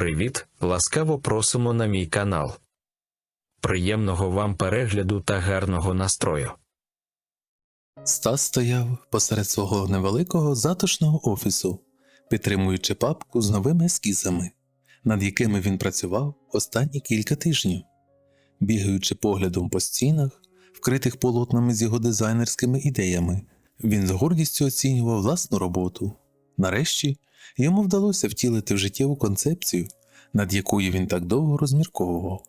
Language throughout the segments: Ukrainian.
Привіт! Ласкаво просимо на мій канал. Приємного вам перегляду та гарного настрою. Стас стояв посеред свого невеликого затишного офісу, підтримуючи папку з новими ескізами, над якими він працював останні кілька тижнів, бігаючи поглядом по стінах, вкритих полотнами з його дизайнерськими ідеями, він з гордістю оцінював власну роботу. Нарешті йому вдалося втілити в життєву концепцію, над якою він так довго розмірковував.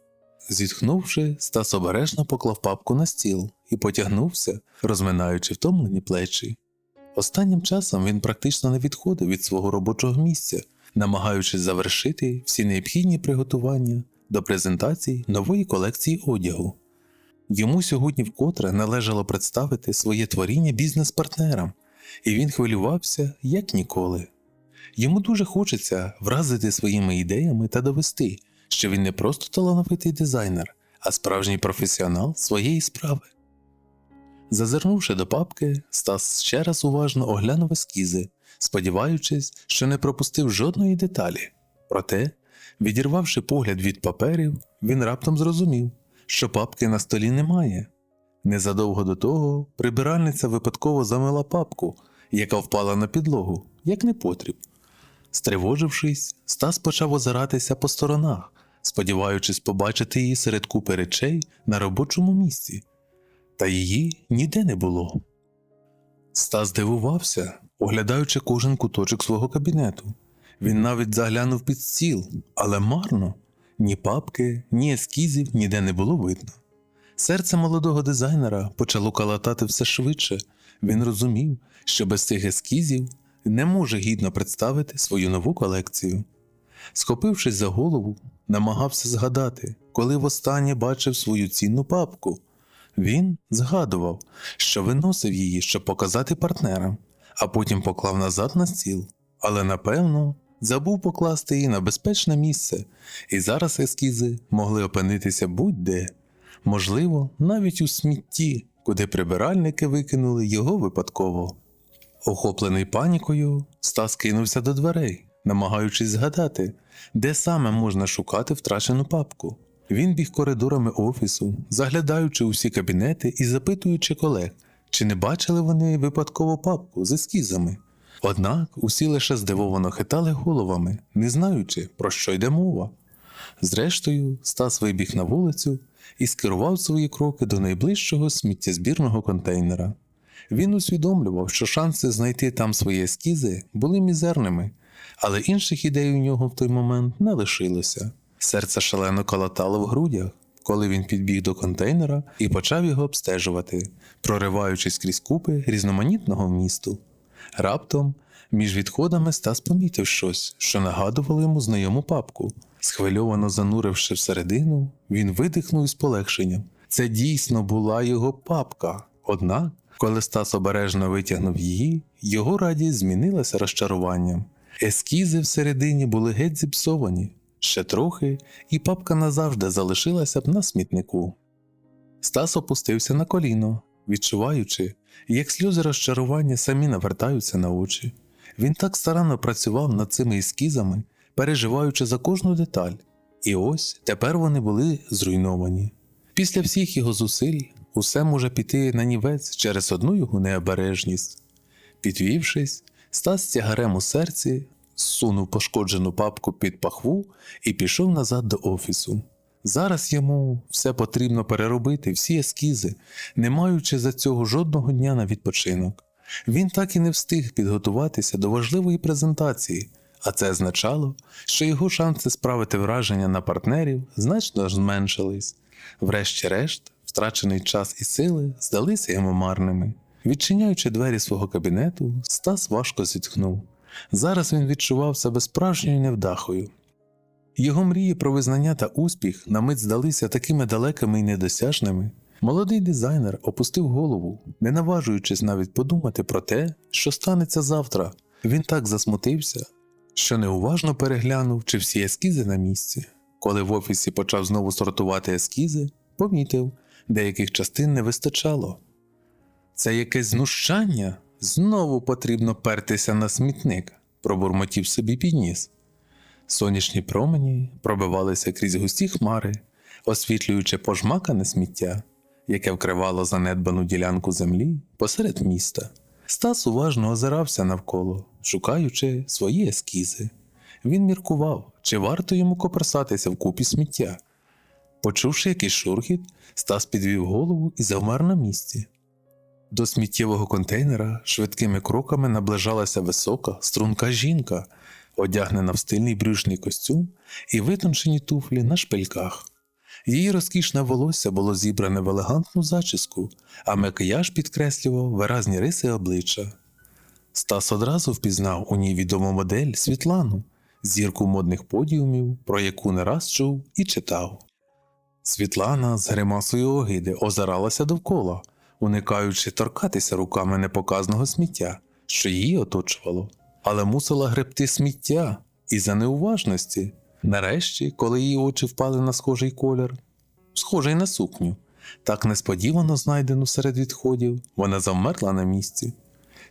Зітхнувши, Стас обережно поклав папку на стіл і потягнувся, розминаючи втомлені плечі. Останнім часом він практично не відходив від свого робочого місця, намагаючись завершити всі необхідні приготування до презентації нової колекції одягу. Йому сьогодні вкотре належало представити своє творіння бізнес-партнерам, і він хвилювався як ніколи. Йому дуже хочеться вразити своїми ідеями та довести, що він не просто талановитий дизайнер, а справжній професіонал своєї справи. Зазирнувши до папки, Стас ще раз уважно оглянув ескізи, сподіваючись, що не пропустив жодної деталі. Проте, відірвавши погляд від паперів, він раптом зрозумів, що папки на столі немає. Незадовго до того прибиральниця випадково замила папку, яка впала на підлогу, як непотріб. Стривожившись, Стас почав озиратися по сторонах, сподіваючись побачити її серед купи речей на робочому місці. Та її ніде не було. Стас дивувався, оглядаючи кожен куточок свого кабінету. Він навіть заглянув під стіл, але марно ні папки, ні ескізів ніде не було видно. Серце молодого дизайнера почало калатати все швидше. Він розумів, що без цих ескізів не може гідно представити свою нову колекцію. Схопившись за голову, намагався згадати, коли востаннє бачив свою цінну папку. Він згадував, що виносив її, щоб показати партнерам, а потім поклав назад на стіл, але напевно забув покласти її на безпечне місце, і зараз ескізи могли опинитися будь-де, можливо, навіть у смітті, куди прибиральники викинули його випадково. Охоплений панікою, Стас кинувся до дверей, намагаючись згадати, де саме можна шукати втрачену папку. Він біг коридорами офісу, заглядаючи у всі кабінети і запитуючи колег, чи не бачили вони випадково папку з ескізами. Однак усі лише здивовано хитали головами, не знаючи, про що йде мова. Зрештою, Стас вибіг на вулицю і скерував свої кроки до найближчого сміттєзбірного контейнера. Він усвідомлював, що шанси знайти там свої ескізи були мізерними, але інших ідей у нього в той момент не лишилося. Серце шалено калатало в грудях, коли він підбіг до контейнера і почав його обстежувати, прориваючись крізь купи різноманітного вмісту. Раптом між відходами Стас помітив щось, що нагадувало йому знайому папку. Схвильовано зануривши всередину, він видихнув із полегшенням. Це дійсно була його папка. Однак, коли Стас обережно витягнув її, його радість змінилася розчаруванням. Ескізи всередині були геть зіпсовані. Ще трохи, і папка назавжди залишилася б на смітнику. Стас опустився на коліно, відчуваючи, як сльози розчарування самі навертаються на очі. Він так старанно працював над цими ескізами, переживаючи за кожну деталь, і ось тепер вони були зруйновані. Після всіх його зусиль усе може піти на нівець через одну його необережність. Підвівшись, Стас тягарем у серці сунув пошкоджену папку під пахву і пішов назад до офісу. Зараз йому все потрібно переробити, всі ескізи, не маючи за цього жодного дня на відпочинок. Він так і не встиг підготуватися до важливої презентації, а це означало, що його шанси справити враження на партнерів значно зменшились. Врешті-решт, втрачений час і сили здалися йому марними. Відчиняючи двері свого кабінету, Стас важко зітхнув. Зараз він відчував себе справжньою невдахою. Його мрії про визнання та успіх на мить здалися такими далекими і недосяжними. Молодий дизайнер опустив голову, не наважуючись навіть подумати про те, що станеться завтра. Він так засмутився, що неуважно переглянув, чи всі ескізи на місці. Коли в офісі почав знову сортувати ескізи, помітив, деяких частин не вистачало. Це якесь знущання. Знову потрібно пертися на смітник, пробурмотів собі підніс. Сонячні промені пробивалися крізь густі хмари, освітлюючи пожмакане сміття, яке вкривало занедбану ділянку землі посеред міста. Стас уважно озирався навколо, шукаючи свої ескізи. Він міркував, чи варто йому коперсатися в купі сміття. Почувши якийсь шурхіт, Стас підвів голову і завмер на місці. До сміттєвого контейнера швидкими кроками наближалася висока, струнка жінка, одягнена в стильний брючний костюм і витончені туфлі на шпильках. Її розкішне волосся було зібране в елегантну зачіску, а макіяж підкреслював виразні риси обличчя. Стас одразу впізнав у ній відому модель Світлану, зірку модних подіумів, про яку не раз чув і читав. Світлана з гримасою огиди озиралася довкола, уникаючи торкатися руками непоказного сміття, що її оточувало, але мусила гребти сміття із-за неуважності. Нарешті, коли її очі впали на схожий колір, схожий на сукню, так несподівано знайдену серед відходів, вона завмерла на місці.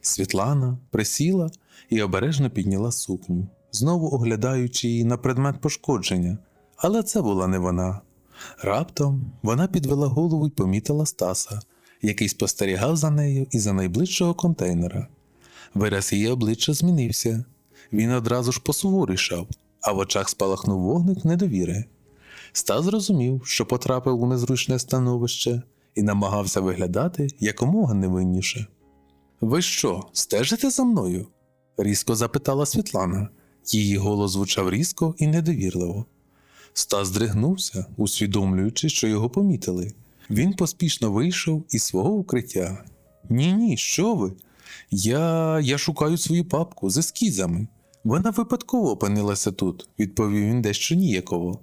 Світлана присіла і обережно підняла сукню, знову оглядаючи її на предмет пошкодження, але це була не вона. Раптом вона підвела голову і помітила Стаса, який спостерігав за нею із за найближчого контейнера. Вираз її обличчя змінився. Він одразу ж посуворішав, а в очах спалахнув вогник недовіри. Стас зрозумів, що потрапив у незручне становище і намагався виглядати якомога невинніше. Ви що, стежите за мною? різко запитала Світлана. Її голос звучав різко і недовірливо. Стас здригнувся, усвідомлюючи, що його помітили. Він поспішно вийшов із свого укриття. Ні, ні, що ви? Я, я шукаю свою папку з ескізами. Вона випадково опинилася тут, відповів він дещо ніяково.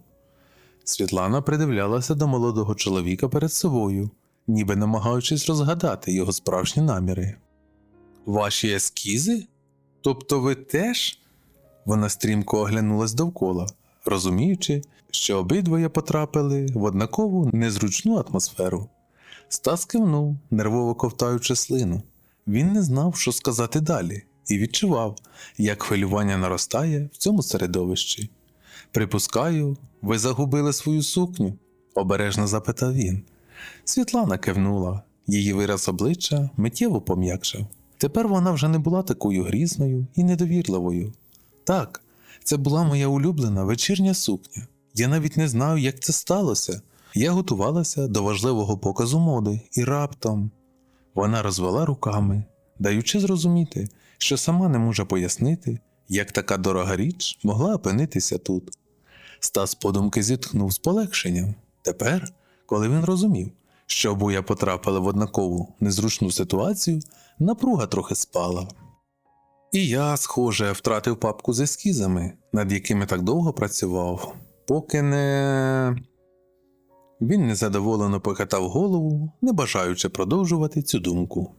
Світлана придивлялася до молодого чоловіка перед собою, ніби намагаючись розгадати його справжні наміри. Ваші ескізи? Тобто ви теж? Вона стрімко оглянулась довкола, розуміючи, що обидвоє потрапили в однакову незручну атмосферу. Стас кивнув, нервово ковтаючи слину. Він не знав, що сказати далі, і відчував, як хвилювання наростає в цьому середовищі. Припускаю, ви загубили свою сукню? обережно запитав він. Світлана кивнула, її вираз обличчя миттєво пом'якшав. Тепер вона вже не була такою грізною і недовірливою. Так, це була моя улюблена вечірня сукня. Я навіть не знаю, як це сталося. Я готувалася до важливого показу моди, і раптом вона розвела руками, даючи зрозуміти, що сама не може пояснити, як така дорога річ могла опинитися тут. Стас подумки зітхнув з полегшенням. Тепер, коли він розумів, що обоє потрапили в однакову незручну ситуацію, напруга трохи спала. І я, схоже, втратив папку з ескізами, над якими так довго працював, поки не. Він незадоволено похитав голову, не бажаючи продовжувати цю думку.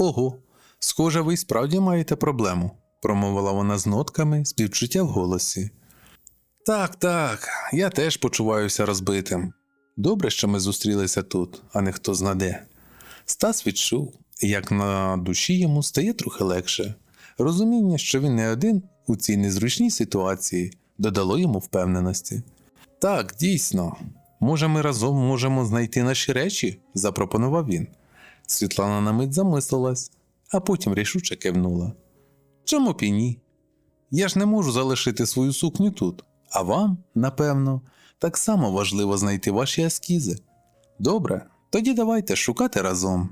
Ого, схоже, ви справді маєте проблему, промовила вона з нотками співчуття в голосі. Так, так, я теж почуваюся розбитим. Добре, що ми зустрілися тут, а не хто знаде. Стас відчув, як на душі йому стає трохи легше. Розуміння, що він не один у цій незручній ситуації, додало йому впевненості. Так, дійсно, може, ми разом можемо знайти наші речі? запропонував він. Світлана на мить замислилась, а потім рішуче кивнула. Чому б і ні? Я ж не можу залишити свою сукню тут, а вам, напевно, так само важливо знайти ваші ескізи. Добре, тоді давайте шукати разом.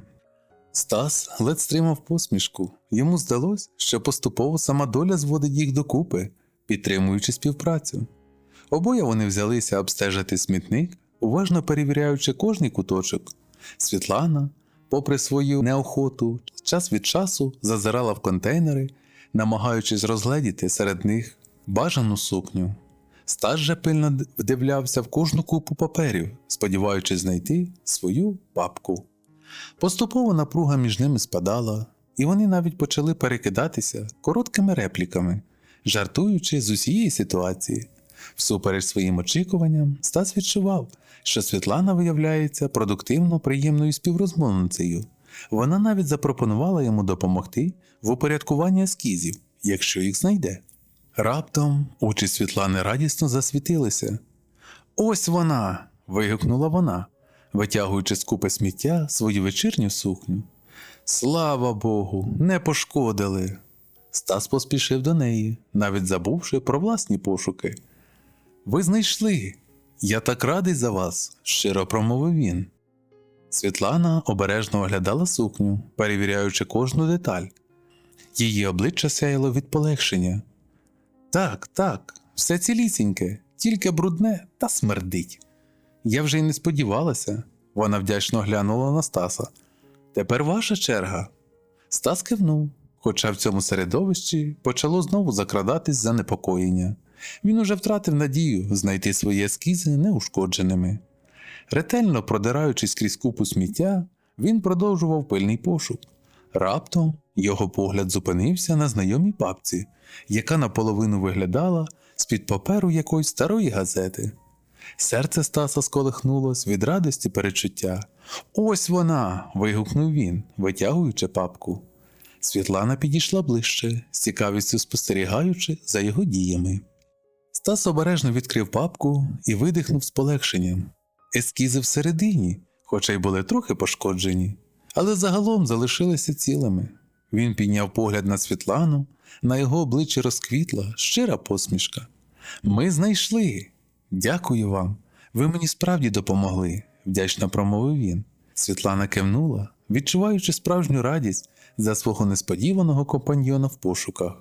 Стас ледь стримав посмішку. Йому здалось, що поступово сама доля зводить їх докупи, підтримуючи співпрацю. Обоє вони взялися обстежити смітник, уважно перевіряючи кожний куточок. Світлана, попри свою неохоту, час від часу зазирала в контейнери, намагаючись розгледіти серед них бажану сукню. Стас же пильно вдивлявся в кожну купу паперів, сподіваючись знайти свою папку. Поступово напруга між ними спадала, і вони навіть почали перекидатися короткими репліками, жартуючи з усієї ситуації. Всупереч своїм очікуванням, Стас відчував, що Світлана виявляється продуктивно приємною співрозмовницею. Вона навіть запропонувала йому допомогти в упорядкуванні ескізів, якщо їх знайде. Раптом очі Світлани радісно засвітилися. Ось вона. вигукнула вона, витягуючи з купи сміття свою вечірню сукню. Слава Богу, не пошкодили. Стас поспішив до неї, навіть забувши про власні пошуки. Ви знайшли. Я так радий за вас, щиро промовив він. Світлана обережно оглядала сукню, перевіряючи кожну деталь. Її обличчя сяяло від полегшення. Так, так, все цілісіньке, тільки брудне та смердить. Я вже й не сподівалася. Вона вдячно глянула на Стаса. Тепер ваша черга. Стас кивнув, хоча в цьому середовищі почало знову закрадатись занепокоєння. Він уже втратив надію знайти свої ескізи неушкодженими. Ретельно продираючись крізь купу сміття, він продовжував пильний пошук. Раптом його погляд зупинився на знайомій папці, яка наполовину виглядала з-під паперу якоїсь старої газети. Серце Стаса сколихнулось від радості перечуття. Ось вона. вигукнув він, витягуючи папку. Світлана підійшла ближче, з цікавістю спостерігаючи за його діями. Стас обережно відкрив папку і видихнув з полегшенням. Ескізи всередині, хоча й були трохи пошкоджені, але загалом залишилися цілими. Він підняв погляд на Світлану, на його обличчі розквітла щира посмішка. Ми знайшли. Дякую вам. Ви мені справді допомогли, вдячно промовив він. Світлана кивнула, відчуваючи справжню радість за свого несподіваного компаньйона в пошуках.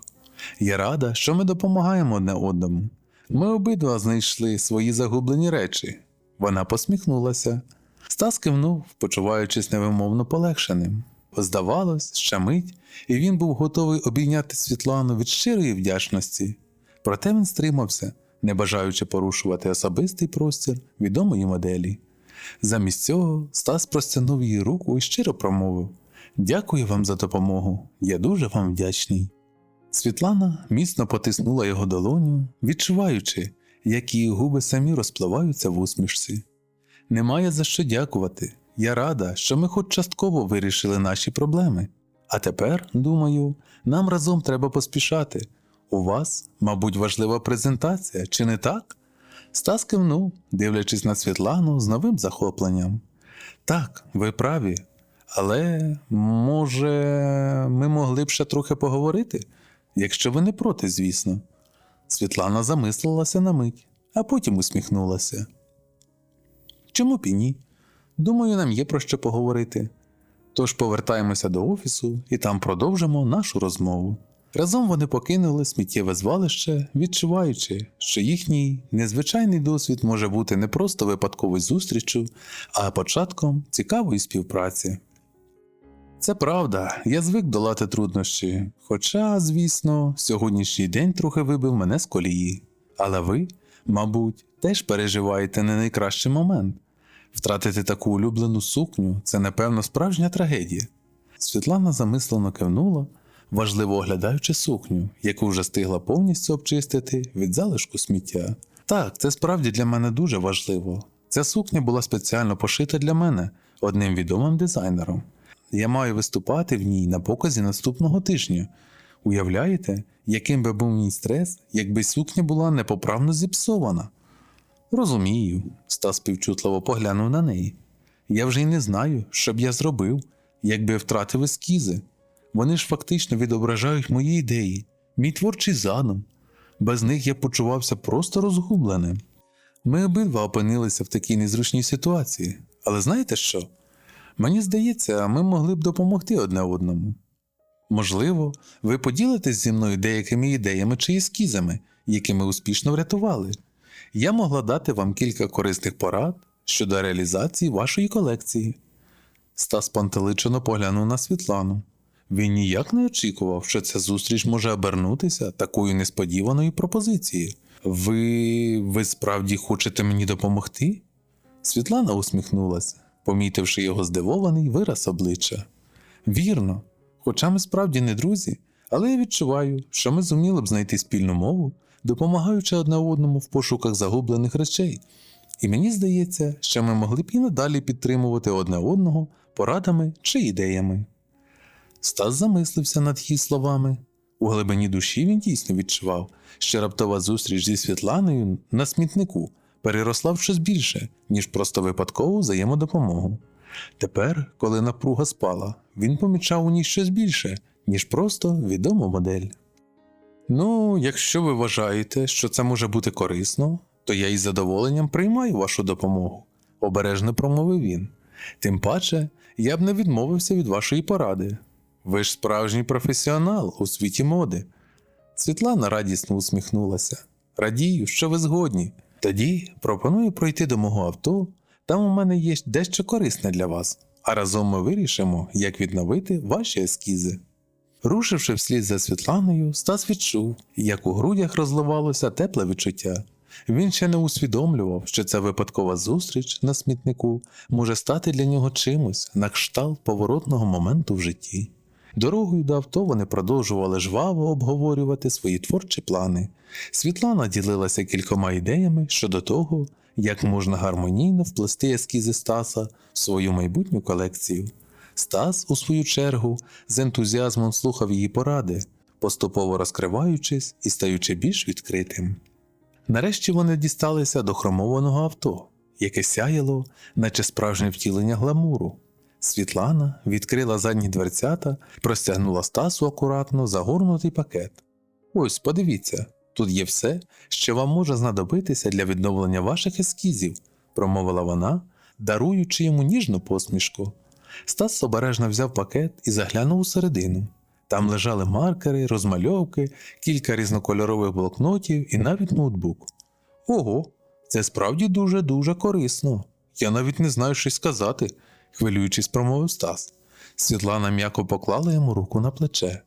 Я рада, що ми допомагаємо одне одному. Ми обидва знайшли свої загублені речі. Вона посміхнулася. Стас кивнув, почуваючись невимовно полегшеним. Здавалось, ще мить, і він був готовий обійняти Світлану від щирої вдячності. Проте він стримався, не бажаючи порушувати особистий простір відомої моделі. Замість цього Стас простягнув їй руку і щиро промовив Дякую вам за допомогу, я дуже вам вдячний. Світлана міцно потиснула його долоню, відчуваючи, як її губи самі розпливаються в усмішці. Немає за що дякувати. Я рада, що ми хоч частково вирішили наші проблеми. А тепер, думаю, нам разом треба поспішати. У вас, мабуть, важлива презентація, чи не так? Стас кивнув, дивлячись на Світлану з новим захопленням. Так, ви праві. Але, може, ми могли б ще трохи поговорити, якщо ви не проти, звісно. Світлана замислилася на мить, а потім усміхнулася. Чому б і ні? Думаю, нам є про що поговорити. Тож повертаємося до офісу і там продовжимо нашу розмову. Разом вони покинули сміттєве звалище, відчуваючи, що їхній незвичайний досвід може бути не просто випадковою зустріччю, а початком цікавої співпраці. Це правда, я звик долати труднощі, хоча, звісно, сьогоднішній день трохи вибив мене з колії. Але ви, мабуть, теж переживаєте не найкращий момент. Втратити таку улюблену сукню це, напевно, справжня трагедія. Світлана замислено кивнула, важливо оглядаючи сукню, яку вже стигла повністю обчистити від залишку сміття. Так, це справді для мене дуже важливо. Ця сукня була спеціально пошита для мене одним відомим дизайнером. Я маю виступати в ній на показі наступного тижня. Уявляєте, яким би був мій стрес, якби сукня була непоправно зіпсована? Розумію, Стас співчутливо поглянув на неї. Я вже й не знаю, що б я зробив, якби втратив ескізи. Вони ж фактично відображають мої ідеї, мій творчий задум. Без них я почувався просто розгубленим. Ми обидва опинилися в такій незручній ситуації, але знаєте що? Мені здається, ми могли б допомогти одне одному. Можливо, ви поділитесь зі мною деякими ідеями чи ескізами, які ми успішно врятували. Я могла дати вам кілька корисних порад щодо реалізації вашої колекції. Стас пантеличено поглянув на Світлану. Він ніяк не очікував, що ця зустріч може обернутися такою несподіваною пропозицією. Ви. ви справді хочете мені допомогти? Світлана усміхнулася, помітивши його здивований вираз обличчя. Вірно, хоча ми справді не друзі, але я відчуваю, що ми зуміли б знайти спільну мову, допомагаючи одне одному в пошуках загублених речей. І мені здається, що ми могли б і надалі підтримувати одне одного порадами чи ідеями. Стас замислився над її словами. У глибині душі він дійсно відчував, що раптова зустріч зі Світланою на смітнику переросла в щось більше, ніж просто випадкову взаємодопомогу. Тепер, коли напруга спала, він помічав у ній щось більше, ніж просто відому модель. Ну, якщо ви вважаєте, що це може бути корисно, то я із задоволенням приймаю вашу допомогу, обережно промовив він. Тим паче, я б не відмовився від вашої поради. Ви ж справжній професіонал у світі моди. Світлана радісно усміхнулася. Радію, що ви згодні. Тоді пропоную пройти до мого авто. Там у мене є дещо корисне для вас, а разом ми вирішимо, як відновити ваші ескізи. Рушивши вслід за Світланою, Стас відчув, як у грудях розливалося тепле відчуття. Він ще не усвідомлював, що ця випадкова зустріч на смітнику може стати для нього чимось на кшталт поворотного моменту в житті. Дорогою до авто вони продовжували жваво обговорювати свої творчі плани. Світлана ділилася кількома ідеями щодо того, як можна гармонійно вплести ескізи Стаса в свою майбутню колекцію. Стас, у свою чергу, з ентузіазмом слухав її поради, поступово розкриваючись і стаючи більш відкритим. Нарешті вони дісталися до хромованого авто, яке сяяло, наче справжнє втілення гламуру. Світлана відкрила задні дверцята простягнула Стасу акуратно загорнутий пакет. Ось, подивіться, тут є все, що вам може знадобитися для відновлення ваших ескізів, промовила вона, даруючи йому ніжну посмішку. Стас обережно взяв пакет і заглянув усередину. Там лежали маркери, розмальовки, кілька різнокольорових блокнотів і навіть ноутбук. Ого, це справді дуже дуже корисно. Я навіть не знаю, що й сказати, хвилюючись, промовив Стас. Світлана м'яко поклала йому руку на плече.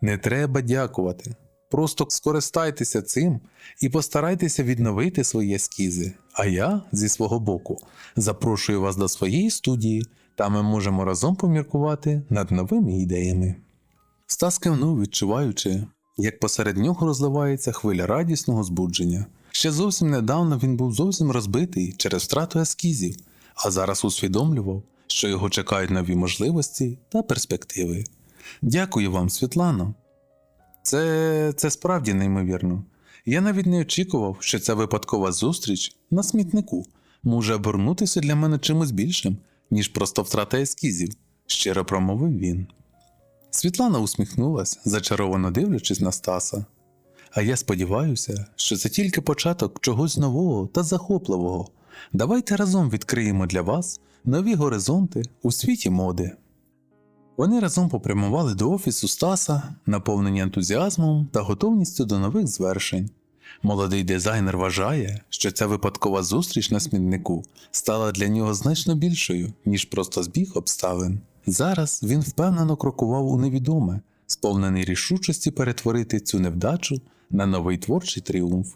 Не треба дякувати. Просто скористайтеся цим і постарайтеся відновити свої ескізи. А я, зі свого боку, запрошую вас до своєї студії, та ми можемо разом поміркувати над новими ідеями. Стас кивнув, відчуваючи, як посеред нього розливається хвиля радісного збудження. Ще зовсім недавно він був зовсім розбитий через втрату ескізів, а зараз усвідомлював, що його чекають нові можливості та перспективи. Дякую вам, Світлано. Це, це справді неймовірно. Я навіть не очікував, що ця випадкова зустріч на смітнику може обернутися для мене чимось більшим, ніж просто втрата ескізів, щиро промовив він. Світлана усміхнулась, зачаровано дивлячись на Стаса. А я сподіваюся, що це тільки початок чогось нового та захопливого. Давайте разом відкриємо для вас нові горизонти у світі моди. Вони разом попрямували до офісу Стаса, наповнені ентузіазмом та готовністю до нових звершень. Молодий дизайнер вважає, що ця випадкова зустріч на смітнику стала для нього значно більшою, ніж просто збіг обставин. Зараз він впевнено крокував у невідоме, сповнений рішучості перетворити цю невдачу на новий творчий тріумф.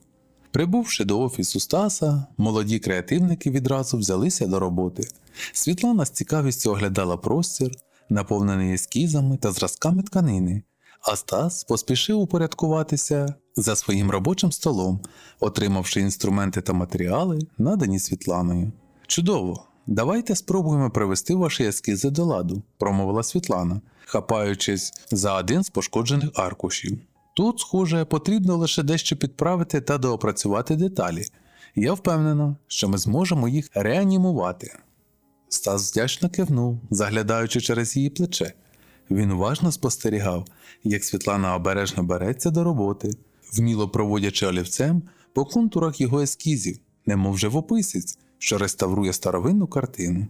Прибувши до офісу Стаса, молоді креативники відразу взялися до роботи. Світлана з цікавістю оглядала простір, наповнений ескізами та зразками тканини, а Стас поспішив упорядкуватися за своїм робочим столом, отримавши інструменти та матеріали, надані Світланою. Чудово! Давайте спробуємо привести ваші ескізи до ладу, промовила Світлана, хапаючись за один з пошкоджених аркушів. Тут, схоже, потрібно лише дещо підправити та доопрацювати деталі. Я впевнена, що ми зможемо їх реанімувати. Стас вдячно кивнув, заглядаючи через її плече. Він уважно спостерігав, як Світлана обережно береться до роботи, вміло проводячи олівцем по контурах його ескізів, немов живописець, що реставрує старовинну картину.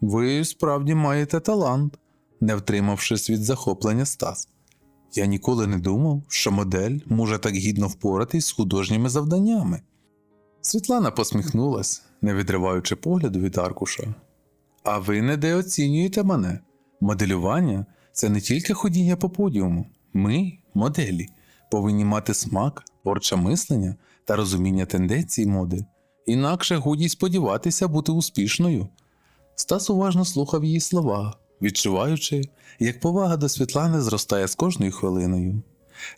Ви справді маєте талант, не втримавшись від захоплення Стас. Я ніколи не думав, що модель може так гідно впоратись з художніми завданнями. Світлана посміхнулась, не відриваючи погляду від аркуша. А ви недооцінюєте мене. Моделювання це не тільки ходіння по подіуму. Ми, моделі, повинні мати смак, творче мислення та розуміння тенденцій моди. Інакше годі сподіватися бути успішною. Стас уважно слухав її слова, відчуваючи, як повага до Світлани зростає з кожною хвилиною.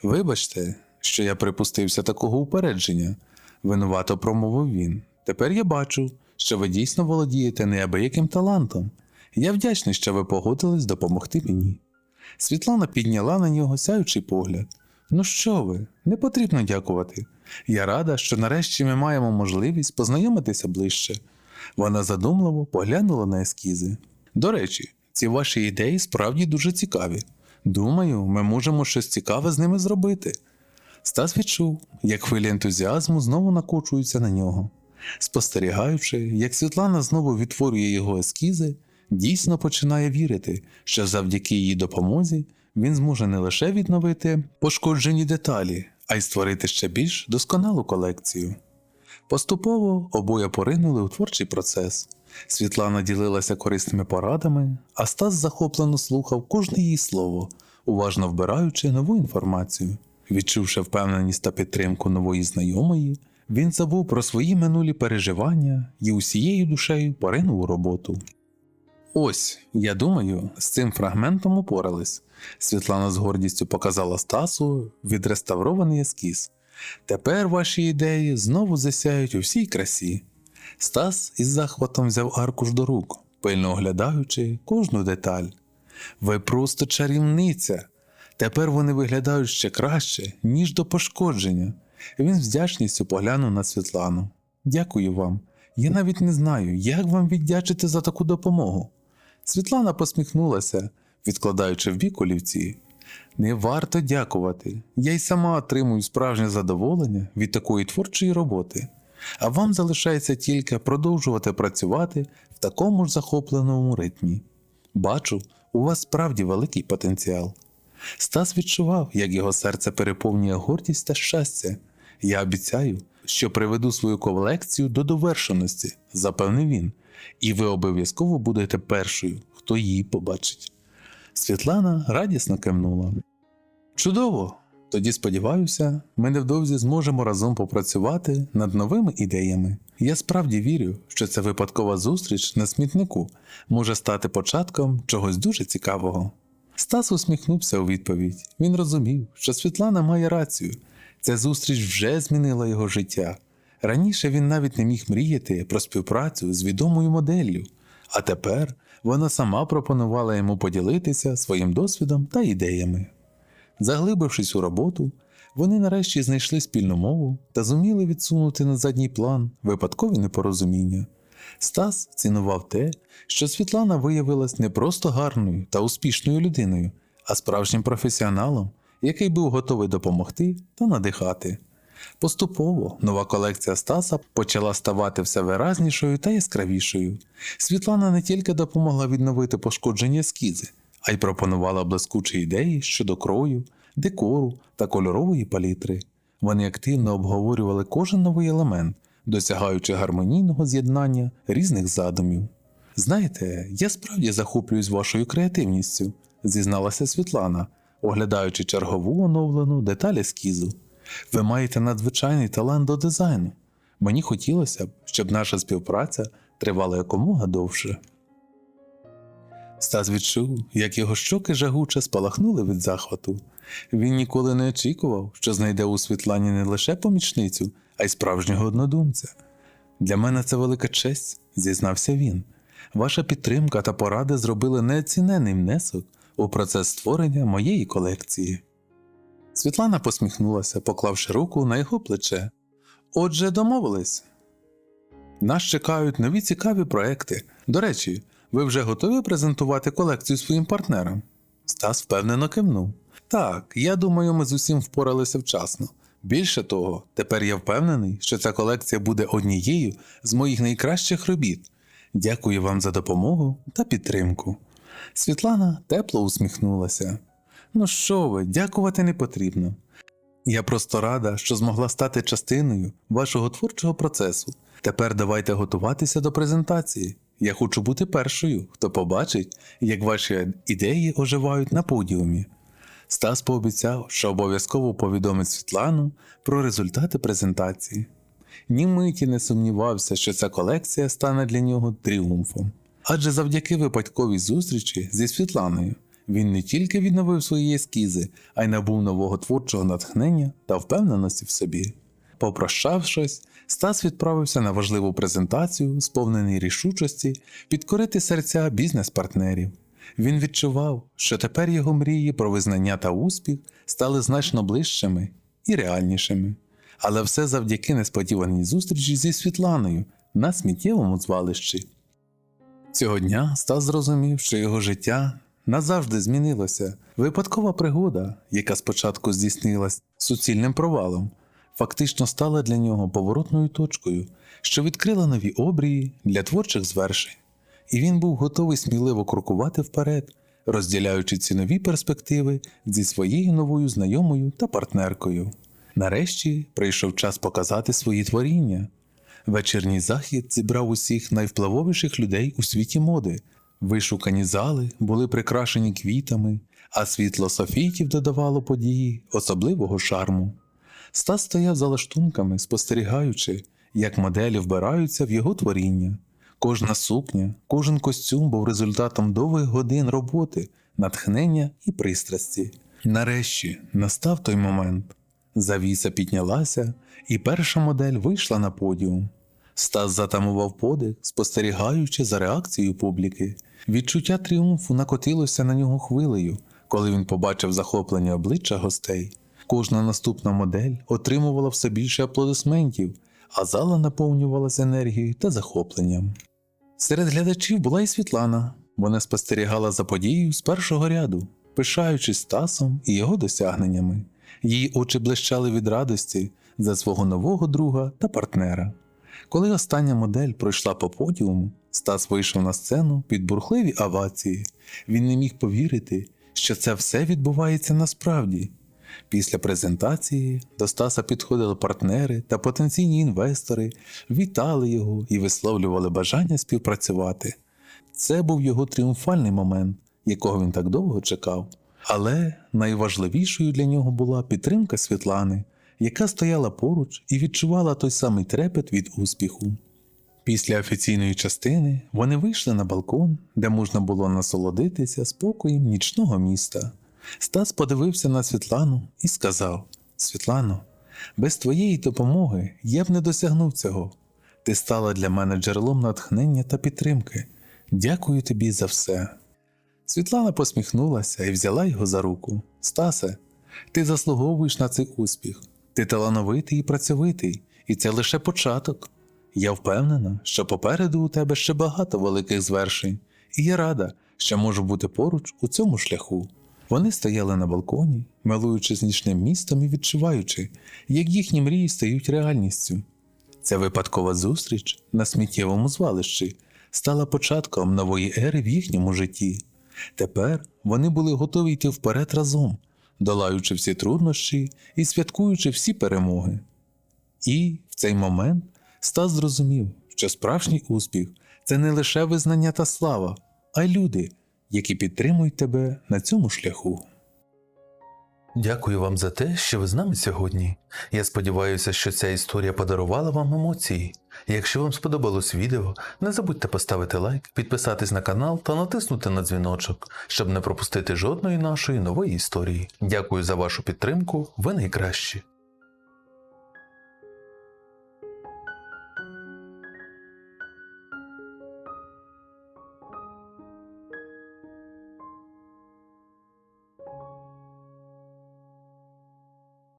Вибачте, що я припустився такого упередження, винувато промовив він. Тепер я бачу, що ви дійсно володієте неабияким талантом. Я вдячний, що ви погодились допомогти мені. Світлана підняла на нього сяючий погляд. Ну що ви, не потрібно дякувати. Я рада, що нарешті ми маємо можливість познайомитися ближче. Вона задумливо поглянула на ескізи. До речі, ці ваші ідеї справді дуже цікаві. Думаю, ми можемо щось цікаве з ними зробити. Стас відчув, як хвилі ентузіазму знову накочуються на нього. Спостерігаючи, як Світлана знову відтворює його ескізи, дійсно починає вірити, що завдяки її допомозі він зможе не лише відновити пошкоджені деталі, а й створити ще більш досконалу колекцію. Поступово обоє поринули у творчий процес. Світлана ділилася корисними порадами, а Стас захоплено слухав кожне її слово, уважно вбираючи нову інформацію. Відчувши впевненість та підтримку нової знайомої, він забув про свої минулі переживання і усією душею поринув у роботу. Ось, я думаю, з цим фрагментом упорались. Світлана з гордістю показала Стасу відреставрований ескіз. Тепер ваші ідеї знову засяють у всій красі. Стас із захватом взяв аркуш до рук, пильно оглядаючи кожну деталь. Ви просто чарівниця. Тепер вони виглядають ще краще, ніж до пошкодження. Він з вдячністю поглянув на Світлану. Дякую вам. Я навіть не знаю, як вам віддячити за таку допомогу. Світлана посміхнулася, відкладаючи в бік олівці. Не варто дякувати. Я й сама отримую справжнє задоволення від такої творчої роботи. А вам залишається тільки продовжувати працювати в такому ж захопленому ритмі. Бачу, у вас справді великий потенціал. Стас відчував, як його серце переповнює гордість та щастя. Я обіцяю, що приведу свою колекцію до довершеності, запевнив він, і ви обов'язково будете першою, хто її побачить. Світлана радісно кивнула. Чудово! Тоді сподіваюся, ми невдовзі зможемо разом попрацювати над новими ідеями. Я справді вірю, що ця випадкова зустріч на смітнику може стати початком чогось дуже цікавого. Стас усміхнувся у відповідь. Він розумів, що Світлана має рацію. Ця зустріч вже змінила його життя. Раніше він навіть не міг мріяти про співпрацю з відомою моделлю, а тепер вона сама пропонувала йому поділитися своїм досвідом та ідеями. Заглибившись у роботу, вони нарешті знайшли спільну мову та зуміли відсунути на задній план випадкові непорозуміння. Стас цінував те, що Світлана виявилась не просто гарною та успішною людиною, а справжнім професіоналом, який був готовий допомогти та надихати. Поступово нова колекція Стаса почала ставати все виразнішою та яскравішою. Світлана не тільки допомогла відновити пошкоджені ескізи, а й пропонувала блискучі ідеї щодо крою, декору та кольорової палітри. Вони активно обговорювали кожен новий елемент, досягаючи гармонійного з'єднання різних задумів. Знаєте, я справді захоплююсь вашою креативністю, зізналася Світлана, оглядаючи чергову оновлену деталь ескізу. Ви маєте надзвичайний талант до дизайну. Мені хотілося б, щоб наша співпраця тривала якомога довше. Стас відчув, як його щоки жагуче спалахнули від захвату. Він ніколи не очікував, що знайде у Світлані не лише помічницю, а й справжнього однодумця. Для мене це велика честь, зізнався він. Ваша підтримка та поради зробили неоцінений внесок у процес створення моєї колекції. Світлана посміхнулася, поклавши руку на його плече. Отже, домовились. Нас чекають нові цікаві проекти. До речі, ви вже готові презентувати колекцію своїм партнерам? Стас впевнено кивнув. Так, я думаю, ми з усім впоралися вчасно. Більше того, тепер я впевнений, що ця колекція буде однією з моїх найкращих робіт. Дякую вам за допомогу та підтримку. Світлана тепло усміхнулася. Ну що ви, дякувати не потрібно. Я просто рада, що змогла стати частиною вашого творчого процесу. Тепер давайте готуватися до презентації. Я хочу бути першою, хто побачить, як ваші ідеї оживають на подіумі. Стас пообіцяв, що обов'язково повідомить Світлану про результати презентації. Ні миті не сумнівався, що ця колекція стане для нього тріумфом. Адже завдяки випадковій зустрічі зі Світланою він не тільки відновив свої ескізи, а й набув нового творчого натхнення та впевненості в собі. Попрощавшись, Стас відправився на важливу презентацію, сповнений рішучості підкорити серця бізнес-партнерів. Він відчував, що тепер його мрії про визнання та успіх стали значно ближчими і реальнішими. Але все завдяки несподіваній зустрічі зі Світланою на сміттєвому звалищі. Цього дня Стас зрозумів, що його життя назавжди змінилося. Випадкова пригода, яка спочатку здійснилась суцільним провалом, фактично стала для нього поворотною точкою, що відкрила нові обрії для творчих звершень. І він був готовий сміливо крокувати вперед, розділяючи ці нові перспективи зі своєю новою знайомою та партнеркою. Нарешті прийшов час показати свої творіння. Вечірній захід зібрав усіх найвпливовіших людей у світі моди. Вишукані зали були прикрашені квітами, а світло софітів додавало події особливого шарму. Стас стояв за лаштунками, спостерігаючи, як моделі вбираються в його творіння. Кожна сукня, кожен костюм був результатом довгих годин роботи, натхнення і пристрасті. Нарешті настав той момент. Завіса піднялася, і перша модель вийшла на подіум. Стас затамував подих, спостерігаючи за реакцією публіки. Відчуття тріумфу накотилося на нього хвилею, коли він побачив захоплення обличчя гостей. Кожна наступна модель отримувала все більше аплодисментів, а зала наповнювалася енергією та захопленням. Серед глядачів була і Світлана. Вона спостерігала за подією з першого ряду, пишаючись Стасом і його досягненнями. Її очі блищали від радості за свого нового друга та партнера. Коли остання модель пройшла по подіуму, Стас вийшов на сцену під бурхливі авації. Він не міг повірити, що це все відбувається насправді. Після презентації до Стаса підходили партнери та потенційні інвестори, вітали його і висловлювали бажання співпрацювати. Це був його тріумфальний момент, якого він так довго чекав. Але найважливішою для нього була підтримка Світлани, яка стояла поруч і відчувала той самий трепет від успіху. Після офіційної частини вони вийшли на балкон, де можна було насолодитися спокоєм нічного міста. Стас подивився на Світлану і сказав: Світлано, без твоєї допомоги я б не досягнув цього. Ти стала для мене джерелом натхнення та підтримки. Дякую тобі за все. Світлана посміхнулася і взяла його за руку. Стасе, ти заслуговуєш на цей успіх. Ти талановитий і працьовитий, і це лише початок. Я впевнена, що попереду у тебе ще багато великих звершень, і я рада, що можу бути поруч у цьому шляху. Вони стояли на балконі, милуючись нічним містом і відчуваючи, як їхні мрії стають реальністю. Ця випадкова зустріч на сміттєвому звалищі стала початком нової ери в їхньому житті. Тепер вони були готові йти вперед разом, долаючи всі труднощі і святкуючи всі перемоги. І в цей момент Стас зрозумів, що справжній успіх це не лише визнання та слава, а й люди, які підтримують тебе на цьому шляху. Дякую вам за те, що ви з нами сьогодні. Я сподіваюся, що ця історія подарувала вам емоції. Якщо вам сподобалось відео, не забудьте поставити лайк, підписатись на канал та натиснути на дзвіночок, щоб не пропустити жодної нашої нової історії. Дякую за вашу підтримку, ви найкращі.